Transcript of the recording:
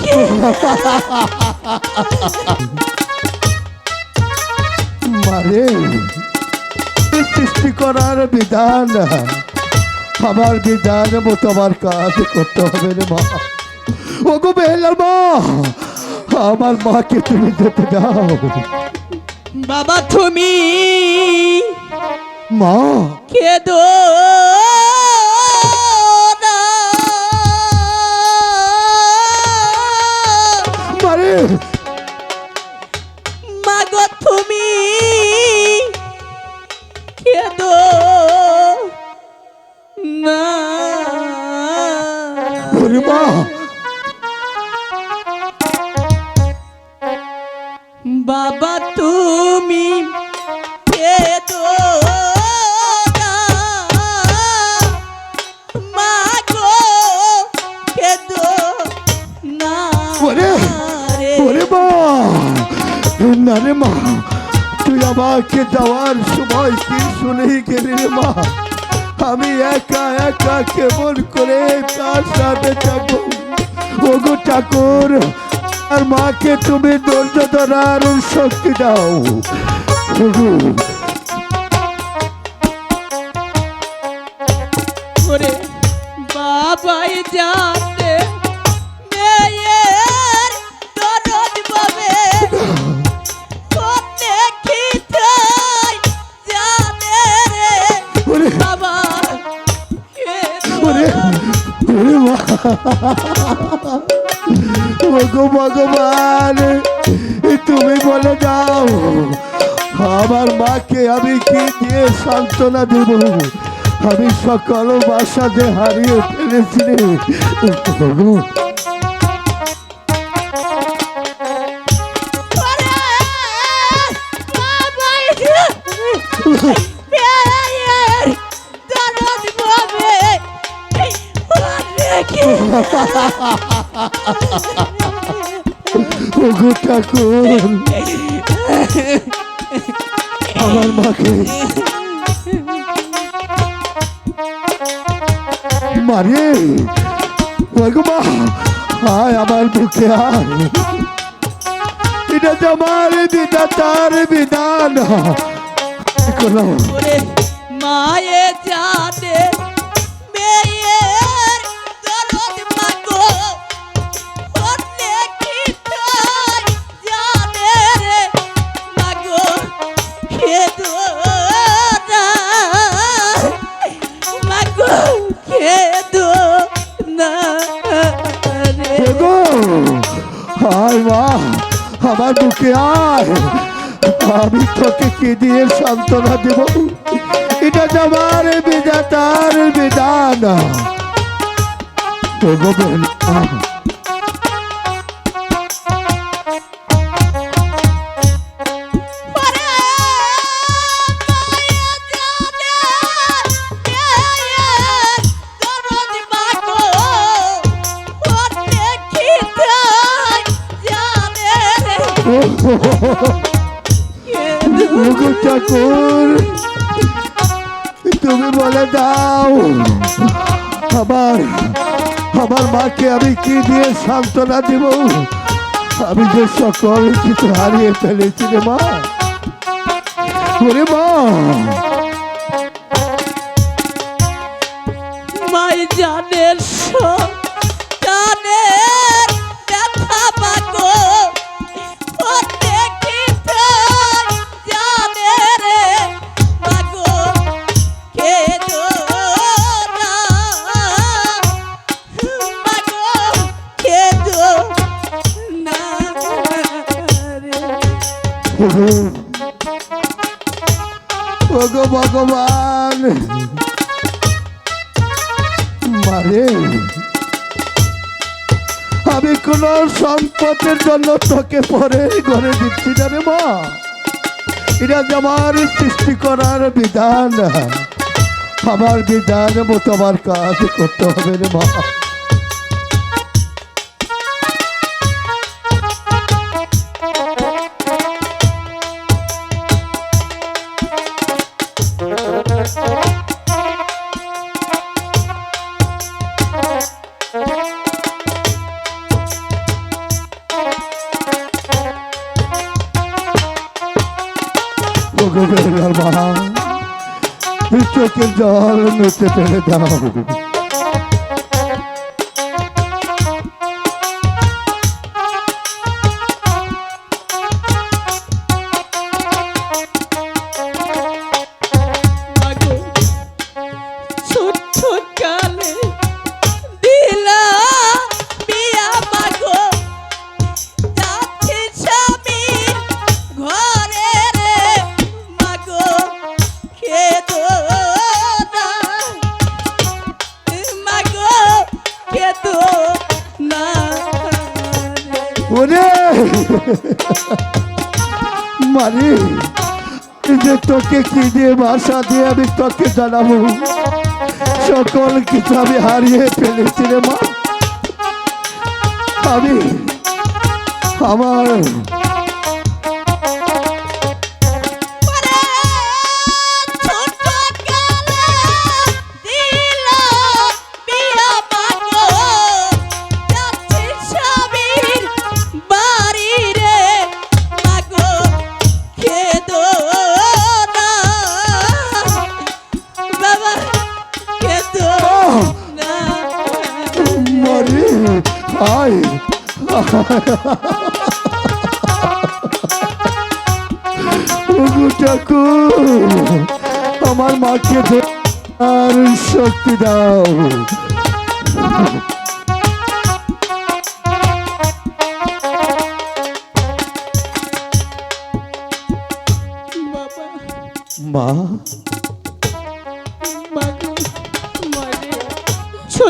রেখে মারে সৃষ্টি করার বিধান আমার বিধান মতো আমার কাজ করতে হবে রে মা। ও গো বেলার মা আমার মাকে তুমি যেতে দাও। বাবা তুমি মা কেদো। বাবা তুমি কেদো না। রে। মা না রে মা তুই আমাকে যাওয়ার সময় কি শুনেই গেলি রে মা? আমি একা একা কেমন করে তার সাথে থাকব। ওগো ঠাকুর আর মাকে তুমি ধৈর্য ধরার শক্তি দাও। বাবাই জানে বাবা ওরে মা। ওগো ভগবান তুমি বলে দাও আমার মাকে আমি কি দিয়ে সান্ত্বনা দেব? আমি সকল বাসাতে হারিয়ে ফেলেছি রে ওগো, ওরে বাবাই মেয়ের দরদ পাবে ঠাকুর। আমার মাকে। মারে মা আয় আমার বুকে আয়। এটা আমার বিনা তার বিধান। মায়ে জানে রে হায় মা আমার বুকে আয়। আমি তোকে কে দিয়ে সান্ত্বনা দেব? এটা তো আমার বিধাতার বিধান। ওগো বোন, আহ, ঠাকুর তুমি বলে দাও। আমার আমার মাকে আমি কি দিয়ে সান্ত্বনা দেব? আমি যে সকল কিছু হারিয়ে ফেলেছি রে মা। মা ওগো ভগবান। মারে। আমি কোন সম্পদের জন্য তোকে পরে ঘরে দিচ্ছি না রে মা। এটা আমার সৃষ্টি করার বিধান। আমার বিধান মতো আমার কাজ করতে হবে রে মা। ডুবে বাবা চোখের জল মেতে পেরে দাও। মারি যে তোকে কি দিয়ে ভাষা দিয়ে আমি তোকে জানাব? সকল কিছু আমি হারিয়ে ফেলেছি রে মা। আমি আমার আমার মাকে আর শক্তি দাও। মা